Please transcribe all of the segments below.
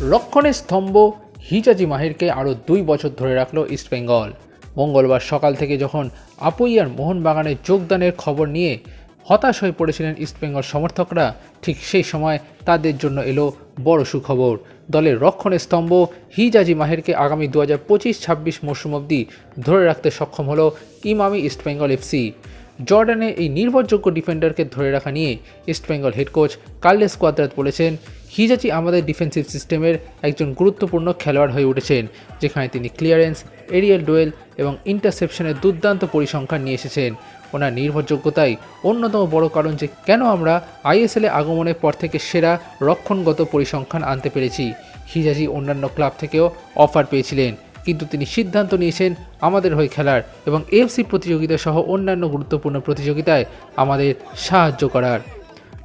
রক্ষণের স্তম্ভ হিজাজি মাহিরকে আরও দুই বছর ধরে রাখল ইস্টবেঙ্গল মঙ্গলবার সকাল থেকে যখন আপুইয়ার মোহনবাগানে যোগদানের খবর নিয়ে হতাশ হয়ে পড়েছিলেন ইস্টবেঙ্গল সমর্থকরা, ঠিক সেই সময় তাদের জন্য এলো বড় সুখবর। দলের রক্ষণের স্তম্ভ হিজাজি মাহেরকে আগামী দু হাজার পঁচিশ ছাব্বিশ মরশুম অবধি ধরে রাখতে সক্ষম হলো ইমামি ইস্টবেঙ্গল এফসি জর্ডানে এই নির্ভরযোগ্য ডিফেন্ডারকে ধরে রাখা নিয়ে East Bengal head coach Carles Cuadrat বলেছেন হিজাচি আমাদের ডিফেন্সিভ সিস্টেমের একজন গুরুত্বপূর্ণ খেলোয়াড় হয়ে উঠেছেন, যেখানে তিনি ক্লিয়ারেন্স এরিয়াল ডুয়েল এবং ইন্টারসেপশনের দুর্দান্ত পরিসংখ্যান নিয়ে এসেছেন। ওনার নির্ভরযোগ্যতাই অন্যতম বড় কারণ যে কেন আমরা আইএসএলে আগমনের পর থেকে সেরা রক্ষণগত পরিসংখ্যান আনতে পেরেছি। হিজাজি অন্যান্য ক্লাব থেকেও অফার পেয়েছিলেন, কিন্তু তিনি সিদ্ধান্ত নিয়েছেন আমাদের হয়ে খেলার এবং এফসি প্রতিযোগিতা সহ অন্যান্য গুরুত্বপূর্ণ প্রতিযোগিতায় আমাদের সাহায্য করার।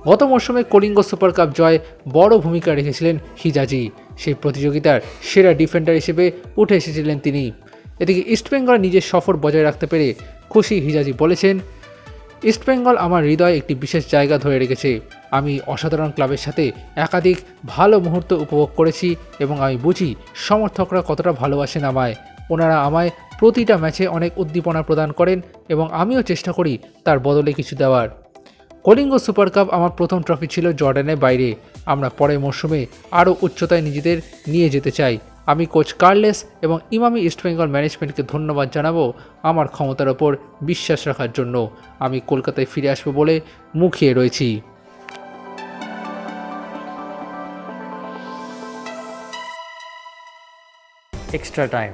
গত মরশুমে কলিঙ্গ সুপার কাপ জয় বড় ভূমিকা রেখেছিলেন হিজাজি। সেই প্রতিযোগিতার সেরা ডিফেন্ডার হিসেবে উঠে এসেছিলেন তিনি। এদিকে ইস্টবেঙ্গল নিজের সফর বজায় রাখতে পেরে খুশি হিজাজি বলেছেন ইস্টবেঙ্গল আমার হৃদয়ে একটি বিশেষ জায়গা ধরে রেখেছে। আমি অসাধারণ ক্লাবের সাথে একাধিক ভালো মুহূর্ত উপভোগ করেছি এবং আমি বুঝি সমর্থকরা কতটা ভালোবাসেন আমায়। ওনারা আমায় প্রতিটা ম্যাচে অনেক উদ্দীপনা প্রদান করেন এবং আমিও চেষ্টা করি তার বদলে কিছু দেওয়ার। কলিঙ্গ সুপার কাপ আমার প্রথম ট্রফি ছিল জর্ডানের বাইরে। আমরা পরের মরশুমে আরও উচ্চতায় নিজেদের নিয়ে যেতে চাই। আমি কোচ কার্লেস এবং ইমামি ইস্টবেঙ্গল ম্যানেজমেন্টকে ধন্যবাদ জানাব আমার ক্ষমতার ওপর বিশ্বাস রাখার জন্য। আমি কলকাতায় ফিরে আসব বলে মুখিয়ে রয়েছি। Extra time